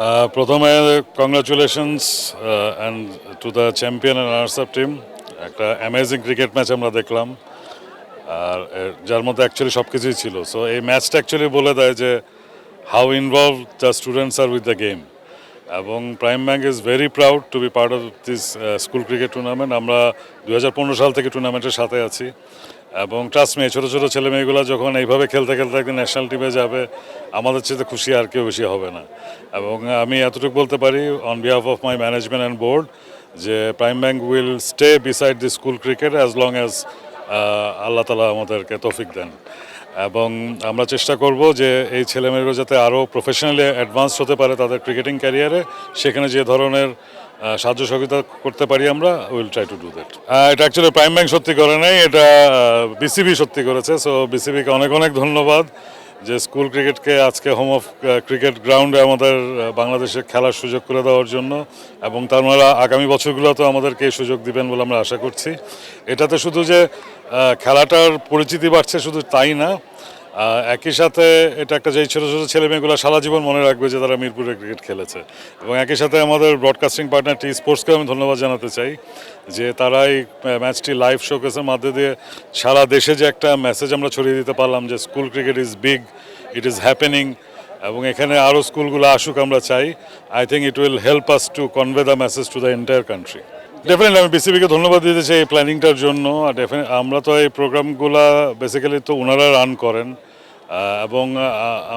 Uh, প্রথমে congratulations and to the champion and runners up team একটা amazing cricket match আমরা দেখলাম। আর যার মধ্যে অ্যাকচুয়ালি সব কিছুই ছিল। সো এই ম্যাচটা অ্যাকচুয়ালি বলে দেয় যে হাউ ইনভলভ দ্য স্টুডেন্টস আর উইথ দ্য গেম এবং Prime Bank is very proud to be part of this school cricket tournament আমরা দু হাজার পনেরো সাল থেকে টুর্নামেন্টের সাথে আছি। এবং ট্রাস্ট মেয়ে ছোটো ছোটো ছেলে মেয়েগুলো যখন এইভাবে খেলতে খেলতে একদিন ন্যাশনাল টিমে যাবে, আমাদের চেয়ে খুশি আর কেউ বেশি হবে না। এবং আমি এতটুকু বলতে পারি on behalf of my management and board যে Prime Bank will stay beside the school cricket as long as Allah Taala আমাদেরকে তৌফিক দেন। এবং আমরা চেষ্টা করব যে এই ছেলেমেয়েরা যাতে আরও প্রফেশনালি অ্যাডভান্স হতে পারে তাদের ক্রিকেটিং ক্যারিয়ারে সেখানে যে ধরনের সাহায্য সহযোগিতা করতে পারি আমরা will try to do that এটা অ্যাকচুয়ালি প্রাইম ব্যাংক সত্যি করে নাই, এটা বিসিবি সত্যি করেছে সো বিসিবিকে অনেক অনেক ধন্যবাদ। যে স্কুল ক্রিকেটকে আজকে হোম অফ ক্রিকেট গ্রাউন্ডে আমাদের বাংলাদেশে খেলার সুযোগ করে দেওয়ার জন্য এবং তার মানে আগামী বছরগুলোতেও আমাদেরকে এই সুযোগ দিবেন বলে আমরা আশা করছি। এটাতে শুধু যে খেলাটার পরিচিতি বাড়ছে শুধু তাই না একই সাথে এটা একটা যে ছোটো ছোটো ছেলে মেয়েগুলো সারা জীবন মনে রাখবে যে তারা মিরপুরে ক্রিকেট খেলেছে। এবং একই সাথে আমাদের ব্রডকাস্টিং পার্টনার টি স্পোর্টসকে আমি ধন্যবাদ জানাতে চাই যে তারা এই ম্যাচটি লাইভ শোকেসের মধ্যে দিয়ে সারা দেশে যে একটা মেসেজ আমরা ছড়িয়ে দিতে পারলাম যে school cricket is big it is happening এবং এখানে আরও স্কুলগুলো আসুক আমরা চাই। I think it will help us to convey the message to the entire country definitely আমি বিসিবিকে ধন্যবাদ দিতে চাই এই প্ল্যানিংটার জন্য। আর আমরা তো এই প্রোগ্রামগুলো বেসিক্যালি তো ওনারা রান করেন। এবং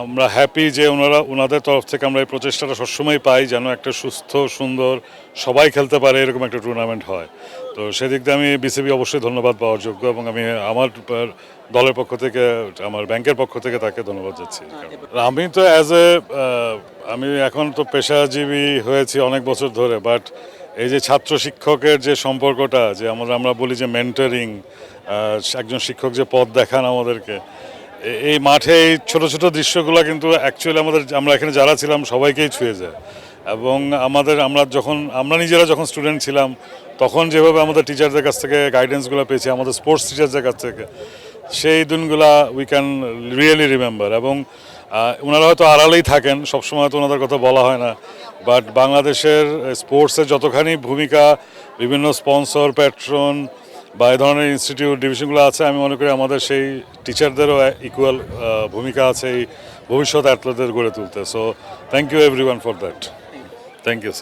আমরা হ্যাপি যে ওনারা, ওনাদের তরফ থেকে আমরা এই প্রচেষ্টাটা সবসময় পাই যেন একটা সুস্থ, সুন্দর সবাই খেলতে পারে এরকম একটা টুর্নামেন্ট হয়। তো সেদিক দিয়ে আমি বিসিবি অবশ্যই ধন্যবাদ পাওয়ার যোগ্য এবং আমি আমার দলের পক্ষ থেকে, আমার ব্যাংকের পক্ষ থেকে তাকে ধন্যবাদ যাচ্ছি আমি তো অ্যাজ এ আমি এখন তো পেশাজীবী হয়েছি অনেক বছর ধরে বাট এই যে ছাত্র শিক্ষকের যে সম্পর্কটা, যে আমরা আমরা বলি যে মেন্টারিং একজন শিক্ষক যে পথ দেখান আমাদেরকে এই মাঠে এই ছোটো ছোটো দৃশ্যগুলো কিন্তু অ্যাকচুয়ালি আমাদের আমরা এখানে যারা ছিলাম সবাইকেই ছুঁয়ে যায়। এবং আমাদের আমরা যখন আমরা নিজেরা যখন স্টুডেন্ট ছিলাম, তখন যেভাবে আমাদের টিচারদের কাছ থেকে গাইডেন্সগুলো পেয়েছি, আমাদের স্পোর্টস টিচারদের কাছ থেকে, সেই দিনগুলা উই ক্যান রিয়েলি রিমেম্বার এবং ওনারা হয়তো আড়ালেই থাকেন, সবসময় তো ওনাদের কথা বলা হয় না। বাট বাংলাদেশের স্পোর্টসের যতখানি ভূমিকা, বিভিন্ন স্পন্সর প্যাট্রন বা এই ধরনের ইনস্টিটিউট ডিভিশনগুলো আছে, আমি মনে করি আমাদের সেই টিচারদেরও ইকুয়াল ভূমিকা আছে এই ভবিষ্যৎ অ্যাথলেটদের গড়ে তুলতে। So thank you everyone for that thank you